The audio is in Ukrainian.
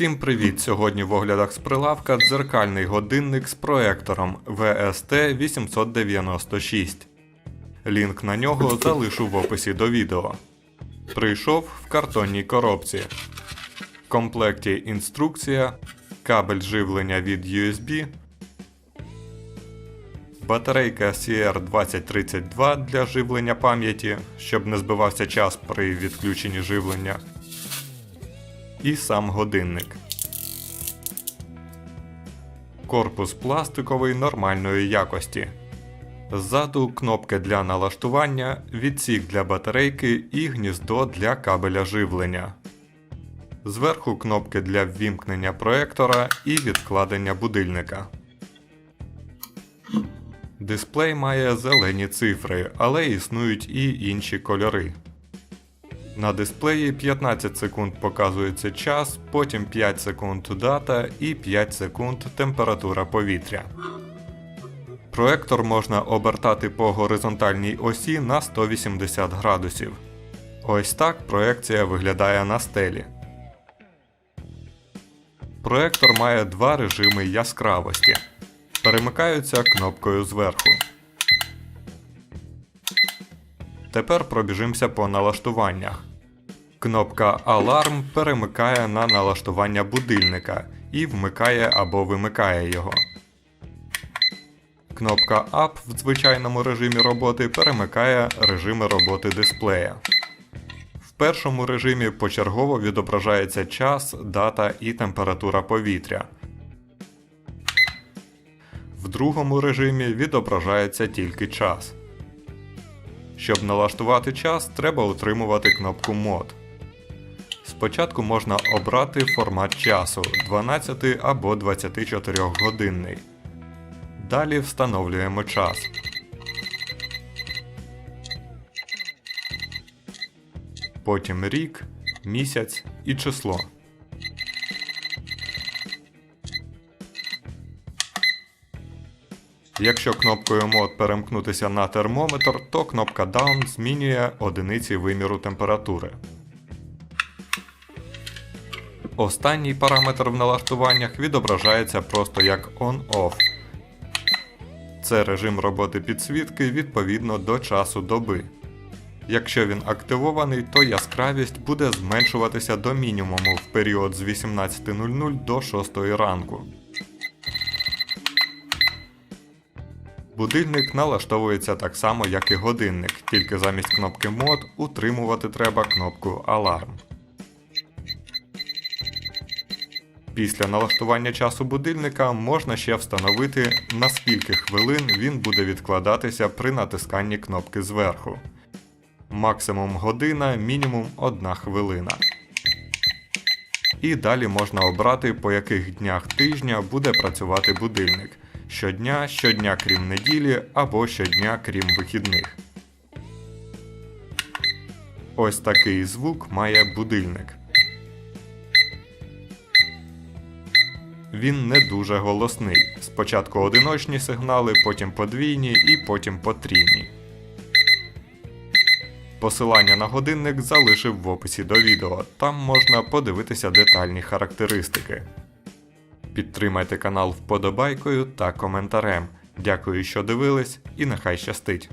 Всім привіт! Сьогодні в оглядах з прилавка дзеркальний годинник з проектором VST 896. Лінк на нього залишу в описі до відео. Прийшов в картонній коробці. В комплекті інструкція, кабель живлення від USB, батарейка CR2032 для живлення пам'яті, щоб не збивався час при відключенні живлення і сам годинник. Корпус пластиковий нормальної якості. Ззаду кнопки для налаштування, відсік для батарейки і гніздо для кабеля живлення. Зверху кнопки для ввімкнення проектора і відкладення будильника. Дисплей має зелені цифри, але існують і інші кольори. На дисплеї 15 секунд показується час, потім 5 секунд дата і 5 секунд температура повітря. Проектор можна обертати по горизонтальній осі на 180 градусів. Ось так проекція виглядає на стелі. Проектор має два режими яскравості. Перемикаються кнопкою зверху. Тепер пробіжимося по налаштуваннях. Кнопка Аларм перемикає на налаштування будильника і вмикає або вимикає його. Кнопка Up в звичайному режимі роботи перемикає режими роботи дисплея. В першому режимі почергово відображається час, дата і температура повітря. В другому режимі відображається тільки час. Щоб налаштувати час, треба утримувати кнопку мод. Спочатку можна обрати формат часу 12 або 24 годинний. Далі встановлюємо час. Потім рік, місяць і число. Якщо кнопкою мод перемкнутися на термометр, то кнопка Down змінює одиниці виміру температури. Останній параметр в налаштуваннях відображається просто як On-Off. Це режим роботи підсвітки відповідно до часу доби. Якщо він активований, то яскравість буде зменшуватися до мінімуму в період з 18.00 до 6 ранку. Будильник налаштовується так само, як і годинник, тільки замість кнопки мод утримувати треба кнопку Аларм. Після налаштування часу будильника можна ще встановити, на скільки хвилин він буде відкладатися при натисканні кнопки зверху. Максимум година, мінімум 1 хвилина. І далі можна обрати, по яких днях тижня буде працювати будильник. Щодня, щодня крім неділі або щодня крім вихідних. Ось такий звук має будильник. Він не дуже голосний. Спочатку одиночні сигнали, потім подвійні і потім потрійні. Посилання на годинник залишив в описі до відео. Там можна подивитися детальні характеристики. Підтримайте канал вподобайкою та коментарем. Дякую, що дивились, і нехай щастить!